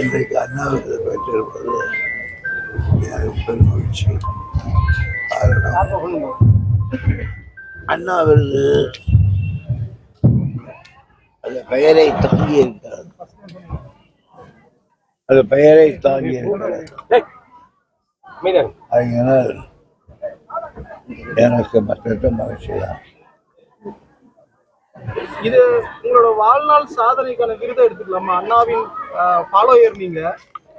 இன்றைக்கு அண்ணாவிரத பெற்றிருப்பது எனக்கு பெரும் மகிழ்ச்சி. காரணம் அண்ணா விருது அந்த பெயரை தாங்கி இருக்கிறது. அது பெயரை தாங்கி இருக்கிறது. அதனால் எனக்கு மற்ற மகிழ்ச்சி தான் இது உங்களோட வாழ்நாள் சாதனைக்கான விருதை எடுத்துக்கலாமா? அண்ணாவின் ஃபாலோயர் நீங்க.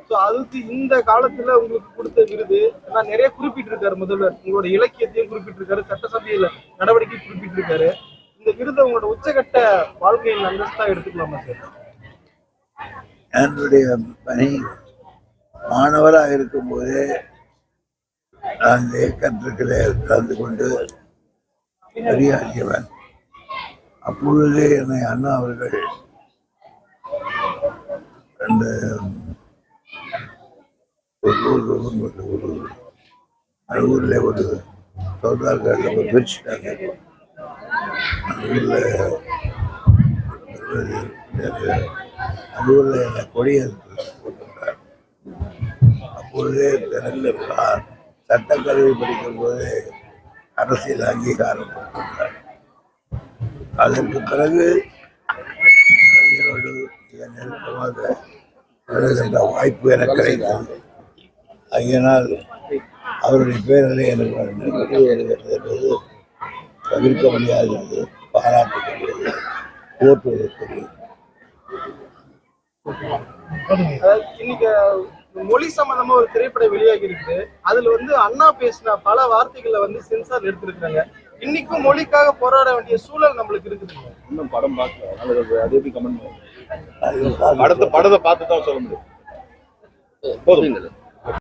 ஸோ அதுக்கு இந்த காலத்துல உங்களுக்கு கொடுத்த விருது நான் நிறைய குறிப்பிட்டிருக்காரு முதல்வர். உங்களோட இலக்கியத்தையும் குறிப்பிட்டிருக்காரு சட்டசபையில நடவடிக்கை குறிப்பிட்டிருக்காரு. இந்த விருதை உங்களோட உச்சகட்ட வாழ்க்கையின் அந்தஸ்தா எடுத்துக்கலாமா சார் என்னுடைய பணி மாணவராக இருக்கும்போதே நான் இந்த கலந்து கொண்டு பெரியாரியவன் அப்பொழுதே என்னை அண்ணா அவர்கள் அந்த ஒரு ஒரு ஒரு அந்த ஊரில் ஒரு சௌதார்கள் நம்ம பிரிச்சுட்டாங்க அந்த ஊரில் அந்த ஊரில் என்னை கொடியேற்று போட்டிருந்தார். அப்பொழுதே நல்ல சட்டக்கல்வி படிக்கும் போது அரசியல் அங்கீகாரம் கொடுத்திருந்தார். அதற்கு பிறகு இவரோடு மிக நெருக்கமாக பழகுகின்ற வாய்ப்பு எனக்கு கிடைத்தது. அதனால் அவருடைய பேரலை எனக்கு நினைவு வருகிறது என்பது தவிர்க்க முடியாதது பாராட்டுக்குரியது போற்றுவதற்குரியது இன்னைக்கு மொழி சம்பந்தமா ஒரு திரைப்படம் வெளியாகி இருக்கு அதுல வந்து அண்ணா பேசின பல வார்த்தைகளை வந்து சென்சார் எடுத்திருக்காங்க இன்னைக்கும் மொழிக்காக போராட வேண்டிய சூழல் நம்மளுக்கு இருக்குதுங்க இன்னும் படம் பார்க்கல. அது- அது எப்படி கமெண்ட் அதுக்காக படத்தை படத்தை பார்த்து தான் சொல்ல முடியும். போதும்.